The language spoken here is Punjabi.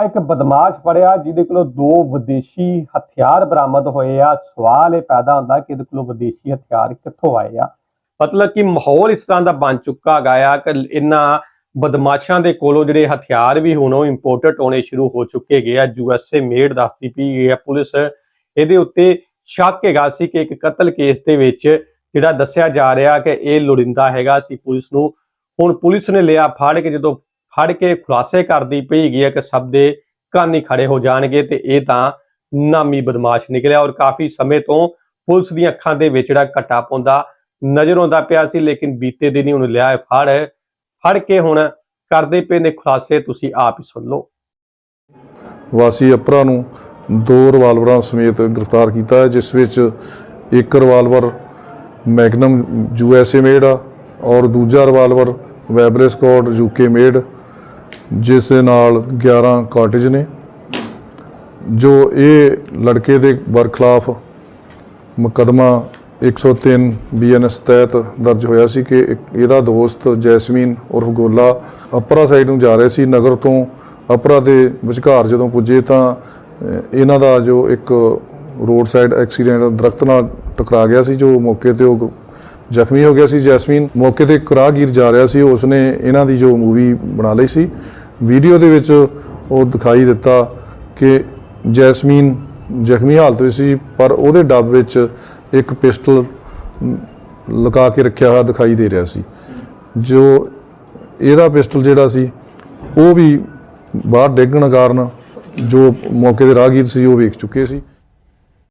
ਇੱਕ ਬਦਮਾਸ਼ ਫੜਿਆ, ਜਿਹਦੇ ਕੋਲੋਂ ਦੋ ਵਿਦੇਸ਼ੀ ਹਥਿਆਰ ਬਰਾਮਦ ਹੋਏ ਆ। ਸਵਾਲ ਇਹ ਪੈਦਾ ਹੁੰਦਾ ਕਿ ਇਹਦੇ ਕੋਲੋਂ ਵਿਦੇਸ਼ੀ ਹਥਿਆਰ ਕਿੱਥੋਂ ਆਏ ਆ? ਮਤਲਬ ਕਿ ਮਾਹੌਲ ਇਸ ਤਰ੍ਹਾਂ ਦਾ ਬਣ ਚੁੱਕਾ ਗਿਆ ਕਿ ਇਹਨਾਂ ਬਦਮਾਸ਼ਾਂ ਦੇ ਕੋਲੋਂ ਜਿਹੜੇ ਹਥਿਆਰ ਵੀ ਹੁਣ ਉਹ ਇੰਪੋਰਟਡ ਹੋਣੇ ਸ਼ੁਰੂ ਹੋ ਚੁੱਕੇ ਗਏ ਆ। ਯੂਐਸਏ ਮੇਡ ਦੱਸਦੀ ਪਈ ਹੈ ਪੁਲਿਸ ਇਹਦੇ ਉੱਤੇ ਸ਼ੱਕ ਹੈਗਾ ਸੀ ਕਿ ਇੱਕ ਕਤਲ ਕੇਸ ਦੇ ਵਿੱਚ ਜਿਹੜਾ ਦੱਸਿਆ ਜਾ ਰਿਹਾ ਕਿ ਇਹ ਲੋੜਿੰਦਾ ਹੈਗਾ ਸੀ। ਪੁਲਿਸ ਨੂੰ ਹੁਣ ਪੁਲਿਸ ਨੇ ਲਿਆ ਫਾੜ ਕੇ ਜਦੋਂ ਫੜ ਕੇ ਖੁਲਾਸੇ ਕਰਦੀ ਪਈ ਗਈ ਹੈ ਕਿ ਸਭ ਦੇ ਕੰਨ ਹੀ ਖੜੇ ਹੋ ਜਾਣਗੇ ਤੇ ਇਹ ਤਾਂ ਨਾਮੀ ਬਦਮਾਸ਼ ਨਿਕਲਿਆ ਔਰ ਕਾਫੀ ਸਮੇਂ ਤੋਂ ਪੁਲਿਸ ਦੀਆਂ ਅੱਖਾਂ ਦੇ ਵਿੱਚ ਜਿਹੜਾ ਘਟਾ ਪਾਉਂਦਾ ਨਜ਼ਰ ਆਉਂਦਾ ਪਿਆ ਸੀ, ਲੇਕਿਨ ਬੀਤੇ ਦਿਨ ਹੀ ਉਹਨੂੰ ਲਿਆ ਫੜ। ਫੜ ਕੇ ਹੁਣ ਕਰਦੇ ਪਏ ਨੇ ਖੁਲਾਸੇ, ਤੁਸੀਂ ਆਪ ਹੀ ਸੁਣ ਲਓ। ਵਾਸੀ ਅਪਰਾ ਨੂੰ ਦੋ ਰਿਵਾਲਵਰਾਂ ਸਮੇਤ ਗ੍ਰਿਫਤਾਰ ਕੀਤਾ ਹੈ, ਜਿਸ ਵਿੱਚ ਇੱਕ ਰਿਵਾਲਵਰ ਮੈਗਨਮ ਯੂਐਸਏ ਮੇਡ ਆ ਔਰ ਦੂਜਾ revolver Webley Scott UK made ਜਿਸ ਦੇ ਨਾਲ 11 ਕਾਰਟੇਜ ਨੇ, ਜੋ ਇਹ ਲੜਕੇ ਦੇ ਬਰਖਲਾਫ ਮੁਕੱਦਮਾ 103 ਬੀਐਨਐਸ ਤਹਿਤ ਦਰਜ ਹੋਇਆ ਸੀ ਕਿ ਇੱਕ- ਇਹਦਾ ਦੋਸਤ ਜੈਸਮੀਨ ਉਰਫ ਗੋਲਾ ਅਪਰਾ ਸਾਈਡ ਨੂੰ ਜਾ ਰਹੇ ਸੀ, ਨਗਰ ਤੋਂ ਅਪਰਾ ਦੇ ਵਿਚਕਾਰ ਜਦੋਂ ਪੁੱਜੇ ਤਾਂ ਇਹਨਾਂ ਦਾ ਜੋ ਇੱਕ ਰੋਡ ਸਾਈਡ ਐਕਸੀਡੈਂਟ ਦਰਖਤ ਨਾਲ ਟਕਰਾ ਗਿਆ ਸੀ, ਜੋ ਮੌਕੇ ਤੇ ਉਹ ਜ਼ਖਮੀ ਹੋ ਗਿਆ ਸੀ। ਜੈਸਮੀਨ ਮੌਕੇ ਤੇ ਇੱਕ ਜਾ ਰਿਹਾ ਸੀ, ਉਸਨੇ ਇਹਨਾਂ ਦੀ ਜੋ ਮੂਵੀ ਬਣਾ ਲਈ ਸੀ ਵੀਡੀਓ ਦੇ ਵਿੱਚ ਉਹ ਦਿਖਾਈ ਦਿੱਤਾ ਕਿ ਜੈਸਮੀਨ ਜ਼ਖਮੀ ਹਾਲਤ ਵਿੱਚ ਸੀ ਪਰ ਉਹਦੇ ਡੱਬ ਵਿੱਚ ਇੱਕ ਪਿਸਟਲ ਮ, ਲਗਾ ਕੇ ਰੱਖਿਆ ਹੋਇਆ ਦਿਖਾਈ ਦੇ ਰਿਹਾ ਸੀ। ਜੋ ਇਹਦਾ ਪਿਸਟਲ ਜਿਹੜਾ ਸੀ ਉਹ ਵੀ ਬਾਹਰ ਡੇਗਣ ਕਾਰਨ ਜੋ ਮੌਕੇ ਦੇ ਰਾਹਗੀਰ ਸੀ ਉਹ ਵੇਖ ਚੁੱਕੇ ਸੀ।